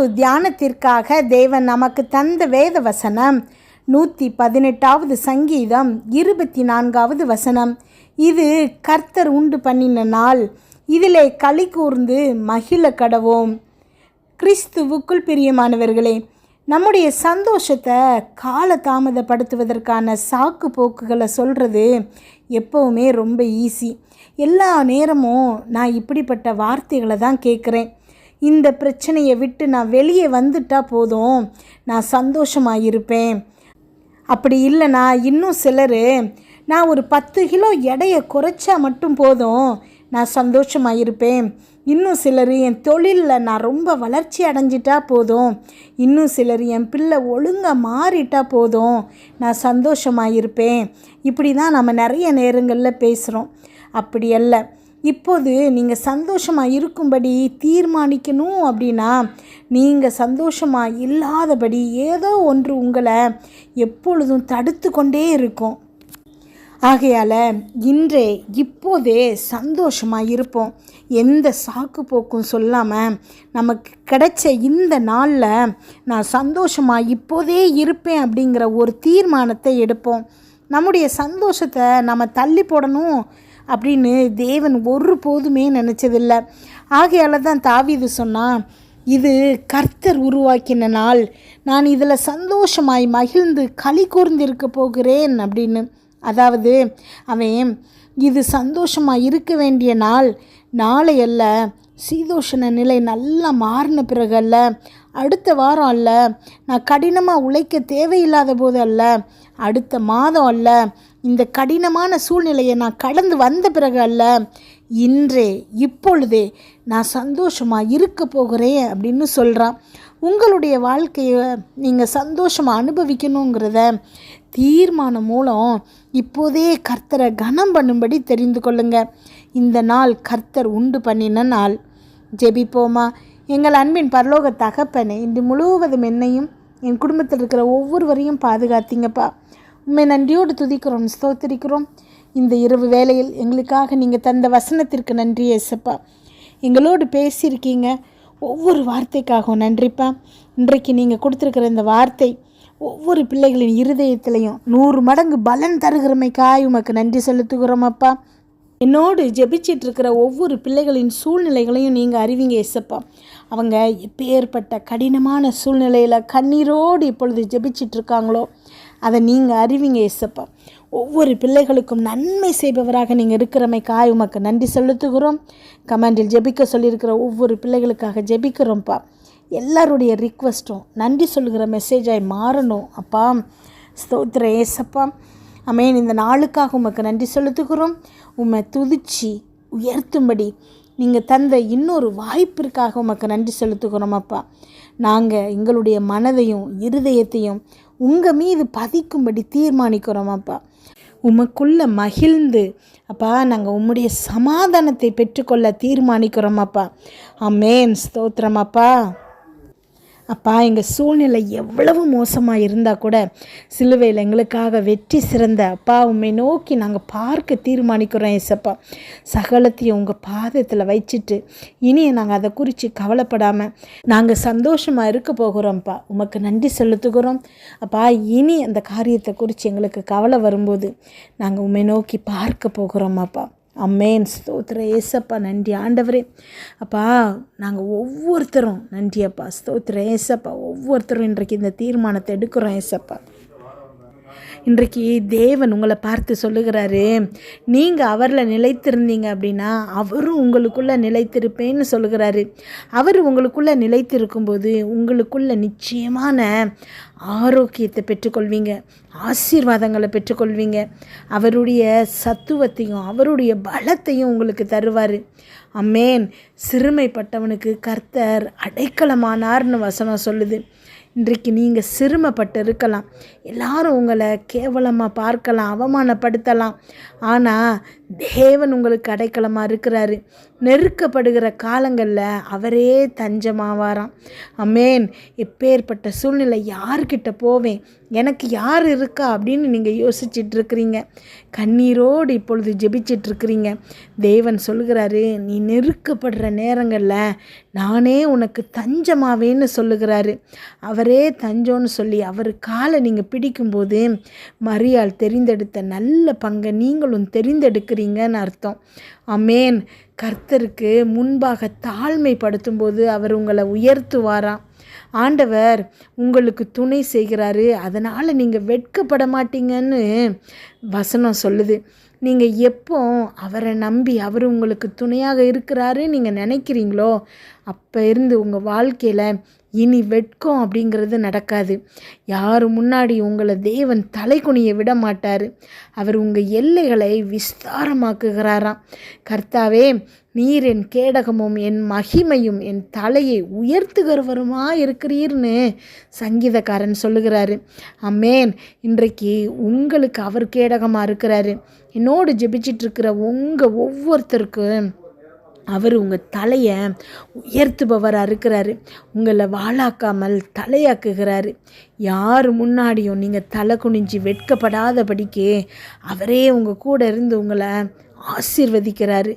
இரவு தியானத்திற்காக தேவன் நமக்கு தந்த வேத வசனம் நூற்றி பதினெட்டாவது சங்கீதம் இருபத்தி நான்காவது வசனம். இது கர்த்தர் உண்டு பண்ணின நாள். இதிலே களி கூர்ந்து மகிழ கடவோம். கிறிஸ்துவுக்குள் பிரியமானவர்களே நம்முடைய சந்தோஷத்தை கால தாமதப்படுத்துவதற்கான சாக்கு போக்குகளை சொல்கிறது எப்போவுமே ரொம்ப ஈஸி எல்லா நேரமும் நான் இப்படிப்பட்ட வார்த்தைகளை தான் கேட்குறேன். இந்த பிரச்சனையை விட்டு நான் வெளியே வந்துட்டா போதும். நான் சந்தோஷமாக இருப்பேன் அப்படி இல்லைனா இன்னும் சிலர் நான் ஒரு பத்து கிலோ எடையை குறைச்சா மட்டும் போதும். நான் சந்தோஷமாக இருப்பேன் இன்னும் சிலர் என் தொழிலில் நான் ரொம்ப வளர்ச்சி அடைஞ்சிட்டா போதும். இன்னும் சிலர் என் பிள்ளை ஒழுங்காக மாறிட்டா போதும். நான் சந்தோஷமாக இருப்பேன் இப்படி தான் நம்ம நிறைய நேரங்களில் பேசுகிறோம் அப்படி அல்ல. இப்போது நீங்கள் சந்தோஷமாக இருக்கும்படி தீர்மானிக்கணும் அப்படின்னா நீங்கள் சந்தோஷமாக இல்லாதபடி ஏதோ ஒன்று உங்களை எப்பொழுதும் தடுத்து கொண்டே இருக்கும். ஆகையால் இன்றே இப்போதே சந்தோஷமாக இருப்போம். எந்த சாக்கு போக்கும் சொல்லாமல் நமக்கு கிடைச்ச இந்த நாளில் நான் சந்தோஷமாக இப்போதே இருப்பேன் அப்படிங்கிற ஒரு தீர்மானத்தை எடுப்போம். நம்முடைய சந்தோஷத்தை நம்ம தள்ளி போடணும். அப்படின்னு தேவன் ஒரு போதுமே நினச்சதில்லை. ஆகையால் தான் தாவிது சொன்னான் இது கர்த்தர் உருவாக்கின நாள். நான் இதில் சந்தோஷமாய் மகிழ்ந்து களி கூர்ந்திருக்க போகிறேன் அப்படின்னு. அதாவது அவன் இது சந்தோஷமாக இருக்க வேண்டிய நாள். நாளை அல்ல சீதோஷண நிலை நல்லா மாறின பிறகு அல்ல. அடுத்த வாரம் அல்ல. நான் கடினமாக உழைக்க தேவையில்லாத போது அல்ல. அடுத்த மாதம் அல்ல. இந்த கடினமான சூழ்நிலையை நான் கடந்து வந்த பிறகு அல்ல இன்றே இப்பொழுதே நான் சந்தோஷமாக இருக்க போகிறேன் அப்படின்னு சொல்கிறான் உங்களுடைய வாழ்க்கையை நீங்கள் சந்தோஷமாக அனுபவிக்கணுங்கிறத தீர்மானம் மூலம் இப்போதே கர்த்தரை கனம் பண்ணும்படி தெரிந்து கொள்ளுங்கள் இந்த நாள் கர்த்தர் உண்டு பண்ணின நாள். ஜெபிப்போமா? எங்கள் அன்பின் பரலோக தகப்பனே இன்று முழுவதும் என்னையும் என் குடும்பத்தில் இருக்கிற ஒவ்வொருவரையும் பாதுகாத்தீங்கப்பா. உண்மை நன்றியோடு துதிக்கிறோம் ஸ்தோத்திரிக்கிறோம். இந்த இரவு வேளையில் எங்களுக்காக நீங்கள் தந்த வசனத்திற்கு நன்றி ஏசப்பா. எங்களோடு பேசியிருக்கீங்க. ஒவ்வொரு வார்த்தைக்காகவும் நன்றிப்பா. இன்றைக்கு நீங்கள் கொடுத்துருக்கிற இந்த வார்த்தை ஒவ்வொரு பிள்ளைகளின் இருதயத்திலையும் நூறு மடங்கு பலன் தருகிறமைக்காய் உமக்கு நன்றி செலுத்துகிறோம் அப்பா. என்னோடு ஜெபிச்சிட்டு இருக்கிற ஒவ்வொரு பிள்ளைகளின் சூழ்நிலைகளையும் நீங்கள் அறிவிங்க எசப்பா அவங்க எப்பேற்பட்ட கடினமான சூழ்நிலையில் கண்ணீரோடு இப்பொழுது ஜெபிச்சிட்ருக்காங்களோ அதை நீங்கள் அறிவிங்க ஏசப்பா ஒவ்வொரு பிள்ளைகளுக்கும் நன்மை செய்பவராக நீங்கள் இருக்கிறமைக்காய் உமக்கு நன்றி செலுத்துகிறோம். கமெண்டில் ஜெபிக்க சொல்லியிருக்கிற ஒவ்வொரு பிள்ளைகளுக்காக ஜெபிக்கிறோம்ப்பா. எல்லாருடைய ரிக்வஸ்ட்டும் நன்றி சொல்லுகிற மெசேஜாய் மாறணும். அப்பா ஸ்தோத்திர ஏசப்பா அமேன் இந்த நாளுக்காக உமக்கு நன்றி செலுத்துகிறோம். உம்மை துதிச்சு உயர்த்தும்படி நீங்கள் தந்த இன்னொரு வாய்ப்பிற்காக உமக்கு நன்றி செலுத்துகிறோம் அப்பா. நாங்கள் எங்களுடைய மனதையும் இருதயத்தையும் உங்கள் மீது பதிக்கும்படி தீர்மானிக்கிறோம் அப்பா மகிழ்ந்து அப்பா நாங்கள் உம்முடைய சமாதானத்தை பெற்றுக்கொள்ள தீர்மானிக்கிறோம் அப்பா அமேன் ஸ்தோத்திரம் அப்பா. அப்பா எங்கள் சூழ்நிலை எவ்வளவு மோசமாக இருந்தால் கூட சிலுவையில் எங்களுக்காக வெற்றி சிறந்த அப்பா உண்மை நோக்கி நாங்கள் பார்க்க தீர்மானிக்கிறோம் ஏசப்பா. சகலத்தையும் உங்கள் பாதத்தில் வச்சுட்டு இனியை நாங்கள் அதை குறித்து கவலைப்படாமல் நாங்கள் சந்தோஷமாக இருக்க போகிறோம்ப்பா. உமக்கு நன்றி செலுத்துகிறோம். அப்பா இனி அந்த காரியத்தை குறித்து எங்களுக்கு கவலை வரும்போது நாங்கள் உண்மை நோக்கி பார்க்க போகிறோம்ப்பா அம்மேன். ஸ்தோத்திர ஏசப்பா நன்றி. ஆண்டவரே. அப்பா நாங்கள் ஒவ்வொருத்தரும் நன்றி அப்பா ஸ்தோத்திர ஏசப்பா ஒவ்வொருத்தரும் இன்றைக்கு இந்த தீர்மானத்தை எடுக்கிறோம் ஏசப்பா. இன்றைக்கு தேவன் உங்களை பார்த்து சொல்லுகிறாரு. நீங்கள் அவரில் நிலைத்திருந்தீங்க அப்படின்னா அவரும் உங்களுக்குள்ளே நிலைத்திருப்பேன்னு சொல்லுகிறாரு. அவர் உங்களுக்குள்ளே நிலைத்திருக்கும்போது உங்களுக்குள்ள நிச்சயமான ஆரோக்கியத்தை பெற்றுக்கொள்வீங்க. ஆசீர்வாதங்களை பெற்றுக்கொள்வீங்க. அவருடைய சத்துவத்தையும் அவருடைய பலத்தையும் உங்களுக்கு தருவார். அம்மேன். சிறுமைப்பட்டவனுக்கு கர்த்தர் அடைக்கலமானார்னு வசனம் சொல்லுது. இன்றைக்கு நீங்கள் சிறுமப்பட்டு இருக்கலாம் எல்லாரும் உங்களை கேவலமாக பார்க்கலாம் அவமானப்படுத்தலாம். ஆனால் தேவன் உங்களுக்கு அடைக்கலமாக இருக்கிறாரு. நெருக்கப்படுகிற காலங்களில் அவரே தஞ்சமாவாராம். அமேன் இப்பேற்பட்ட சூழ்நிலை யார்கிட்ட போவேன்? எனக்கு யார் இருக்கா அப்படின்னு நீங்கள் யோசிச்சுட்டு இருக்கிறீங்க கண்ணீரோடு இப்பொழுது ஜெபிச்சிட்ருக்கிறீங்க. தேவன் சொல்லுகிறாரு நீ நெருக்கப்படுற நேரங்களில் நானே உனக்கு தஞ்சமாவேன்னு சொல்லுகிறாரு. அவரே தஞ்சோன்னு சொல்லி அவர் காலை நீங்கள் பிடிக்கும்போது மரியாள் தெரிந்தெடுத்த நல்ல பங்கை நீங்களும் தெரிந்தெடுக்கிறீங்கன்னு அர்த்தம். அமேன் கர்த்தருக்கு முன்பாக தாழ்மைப்படுத்தும் போது அவர் உங்களை உயர்த்துவாராம். ஆண்டவர் உங்களுக்கு துணை செய்கிறாரு. அதனால் நீங்கள் வெட்கப்பட மாட்டீங்கன்னு வசனம் சொல்லுது. நீங்கள் எப்போ அவரை நம்பி அவர் உங்களுக்கு துணையாக இருக்கிறாரு நீங்கள் நினைக்கிறீங்களோ அப்போ இருந்து உங்கள் வாழ்க்கையில் இனி வெட்கம் அப்படிங்கிறது நடக்காது. யார் முன்னாடி உங்களை தேவன் தலை குனிய விட மாட்டார். அவர் உங்கள் எல்லைகளை விஸ்தாரமாக்குகிறாராம். கர்த்தாவே நீர் என் கேடகமும் என் மகிமையும் என் தலையை உயர்த்துகிறவருமா இருக்கிறீர்னு சங்கீதக்காரன் சொல்லுகிறாரு. அம்மேன் இன்றைக்கு உங்களுக்கு அவர் கேடகமாக இருக்கிறாரு. என்னோடு ஜெபிச்சிட்ருக்கிற உங்கள் ஒவ்வொருத்தருக்கும் அவர் உங்கள் தலையை உயர்த்துபவராக இருக்கிறாரு. உங்களை வாழாக்காமல் தலையாக்குகிறாரு. யார் முன்னாடியும் நீங்கள் தலை குனிஞ்சு வெட்கப்படாதபடிக்கு அவரே உங்கள் கூட இருந்து உங்களை ஆசீர்வதிக்கிறாரு.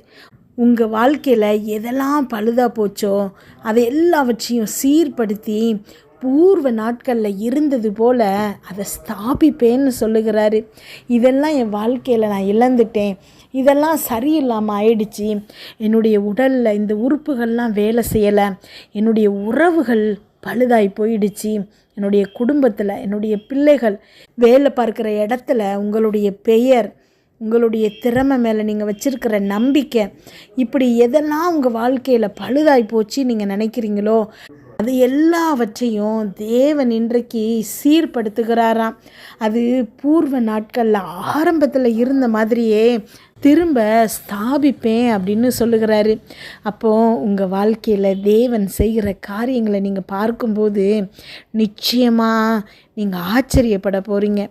உங்கள் வாழ்க்கையில் எதெல்லாம் பழுதாக போச்சோ அதை எல்லாவற்றையும் சீர்படுத்தி பூர்வ நாட்களில் இருந்தது போல் அதை ஸ்தாபிப்பேன்னு சொல்லுகிறாரு. இதெல்லாம் என் வாழ்க்கையில் நான் இழந்துட்டேன். இதெல்லாம் சரியில்லாமல் ஆயிடுச்சு. என்னுடைய உடலில் இந்த உறுப்புகள்லாம் வேலை செய்யலை. என்னுடைய உறவுகள் பழுதாய் போயிடுச்சு. என்னுடைய குடும்பத்தில் என்னுடைய பிள்ளைகள் வேலை பார்க்குற இடத்துல உங்களுடைய பெயர் உங்களுடைய திறமை மேலே நீங்கள் வச்சுருக்கிற நம்பிக்கை இப்படி எதெல்லாம் உங்கள் வாழ்க்கையில் பழுதாய் போச்சு நீங்கள் நினைக்கிறீங்களோ அது எல்லாவற்றையும் தேவன் இன்றைக்கு சீர்படுத்துகிறாராம். அது பூர்வ நாட்களில் ஆரம்பத்தில் இருந்த மாதிரியே திரும்ப ஸ்தாபிப்பேன் அப்படின்னு சொல்லுகிறாரு. அப்போது உங்கள் வாழ்க்கையில் தேவன் செய்கிற காரியங்களை நீங்கள் பார்க்கும்போது நிச்சயமாக நீங்கள் ஆச்சரியப்பட போகிறீங்க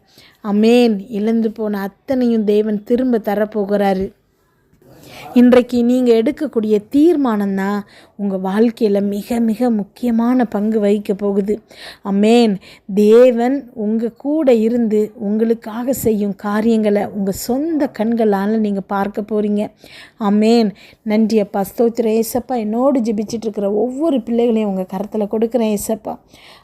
அமேன் இழந்து போன அத்தனையும் தேவன் திரும்ப தரப்போகிறாரு. இன்றைக்கு நீங்கள் எடுக்கக்கூடிய தீர்மானம் தான் உங்கள் வாழ்க்கையில் மிக மிக முக்கியமான பங்கு வகிக்க போகுது. அமேன். தேவன் உங்கள் கூட இருந்து உங்களுக்காக செய்யும் காரியங்களை உங்கள் சொந்த கண்களால் நீங்கள் பார்க்க போகிறீங்க அமேன். நன்றி அப்பா. ஸ்தோத்திர ஏசப்பா என்னோடு ஜெபிச்சிட்ருக்கிற ஒவ்வொரு பிள்ளைகளையும் உங்கள் கரத்தில் கொடுக்குறேன் ஏசப்பா.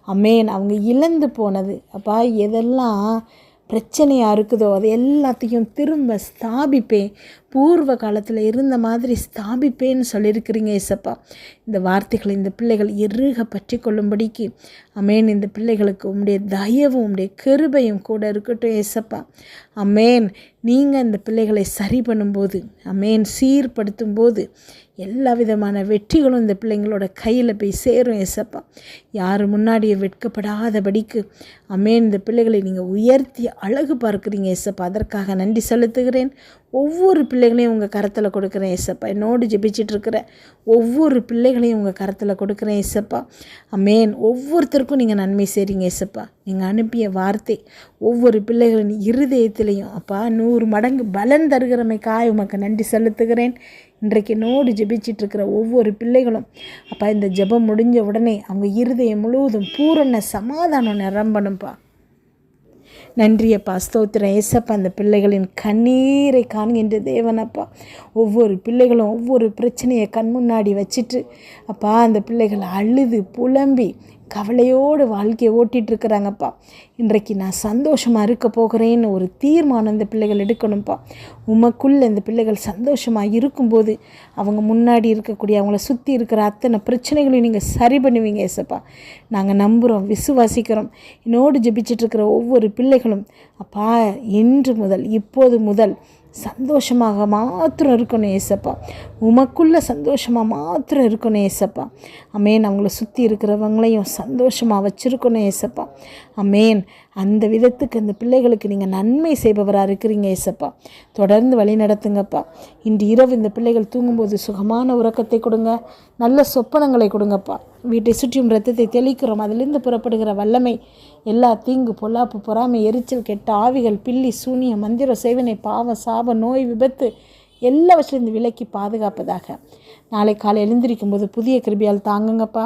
அமேன். அவங்க இழந்து போனது. அப்பா எதெல்லாம் பிரச்சனையாக இருக்குதோ அது எல்லாத்தையும் திரும்ப ஸ்தாபிப்பேன். பூர்வ காலத்தில் இருந்த மாதிரி ஸ்தாபிப்பேன்னு சொல்லியிருக்கிறீங்க இசப்பா. இந்த வார்த்தைகளை இந்த பிள்ளைகள் எருக பற்றி கொள்ளும்படிக்கு அமேன். இந்த பிள்ளைகளுக்கு உம்முடைய தயவும் உம்முடைய கிருபையும் கூட இருக்கட்டும் ஏசப்பா அமேன். நீங்கள் இந்த பிள்ளைகளை சரி பண்ணும்போது அமேன் சீர்படுத்தும் போது எல்லா விதமான வெற்றிகளும் இந்த பிள்ளைங்களோட கையில் போய் சேரும் எசப்பா யார் முன்னாடியே வெட்கப்படாதபடிக்கு அமேன். இந்த பிள்ளைகளை நீங்கள் உயர்த்தி அழகு பார்க்குறீங்க எசப்பா அதற்காக நன்றி செலுத்துகிறேன். ஒவ்வொரு பிள்ளைகளையும் உங்கள் கரத்தில் கொடுக்குறேன் ஏசப்பா என்னோடு ஜெபிச்சிட்டு இருக்கிற ஒவ்வொரு பிள்ளைகளையும் உங்கள் கரத்தில் கொடுக்குறேன் ஏசப்பா அமேன் ஒவ்வொருத்தருக்கும் நீங்கள் நன்மை செய்கிறீங்க ஏசப்பா நீங்கள் அனுப்பிய வார்த்தை ஒவ்வொரு பிள்ளைகளின் இருதயத்திலையும் அப்பா நூறு மடங்கு பலன் தருகிறமைக்காய் உமக்கு நன்றி செலுத்துகிறேன். இன்றைக்கு நோடு ஜெபிச்சிட்டு இருக்கிற ஒவ்வொரு பிள்ளைகளும் அப்பா இந்த ஜெபம் முடிஞ்ச உடனே அவங்க இருதயம் முழுவதும் பூரண சமாதானம் நிரம்பணும்ப்பா நன்றியப்பா ஸ்தோத்திரம். ஏசப்பா அந்த பிள்ளைகளின் கண்ணீரை காண்கின்ற தேவனப்பா. ஒவ்வொரு பிள்ளைகளும் ஒவ்வொரு பிரச்சனையை கண் முன்னாடி வச்சுட்டு அப்பா அந்த பிள்ளைகள் அழுது புலம்பி கவலையோடு வாழ்க்கையை ஓட்டிகிட்டு இருக்கிறாங்கப்பா இன்றைக்கு நான் சந்தோஷமாக இருக்க போகிறேன்னு ஒரு தீர்மானம் இந்த பிள்ளைகள் எடுக்கணும்ப்பா. உமக்குள்ளே இந்த பிள்ளைகள் சந்தோஷமாக இருக்கும்போது அவங்க முன்னாடி இருக்கக்கூடிய அவங்கள சுற்றி இருக்கிற அத்தனை பிரச்சனைகளையும் நீங்கள் சரி பண்ணுவீங்க ஏசப்பா. நாங்கள் நம்புகிறோம் விசுவாசிக்கிறோம். என்னோடு ஜெபிச்சிட்டு இருக்கிற ஒவ்வொரு பிள்ளைகளும் அப்பா இன்று முதல் இப்போது முதல் சந்தோஷமாக மாத்திரம் இருக்கணும் ஏசப்பா. உமக்குள்ளே சந்தோஷமாக மாத்திரம் இருக்கணும் ஏசப்பா. அமேன். அவங்கள சுற்றி இருக்கிறவங்களையும் சந்தோஷமாக வச்சுருக்கணும் ஏசப்பா. அமேன். அந்த விதத்துக்கு அந்த பிள்ளைகளுக்கு நீங்கள் நன்மை செய்பவராக இருக்கிறீங்க ஏசப்பா. தொடர்ந்து வழி நடத்துங்கப்பா. இன்று இரவு இந்த பிள்ளைகள் தூங்கும்போது சுகமான உறக்கத்தை கொடுங்க. நல்ல சொப்பனங்களை கொடுங்கப்பா. வீட்டை சுற்றியும் ரத்தத்தை தெளிக்கிறோம். அதிலிருந்து புறப்படுகிற வல்லமை எல்லா தீங்கு பொல்லாப்பு பொறாமை எரிச்சல் கெட்ட ஆவிகள் பில்லி சூனிய மந்திர சேவனை பாவம் சாப நோய் விபத்து எல்லாவற்றிலிருந்து விலக்கி பாதுகாப்பதாக. நாளை காலை எழுந்திருக்கும் போது புதிய கிருபியால் தாங்குங்கப்பா.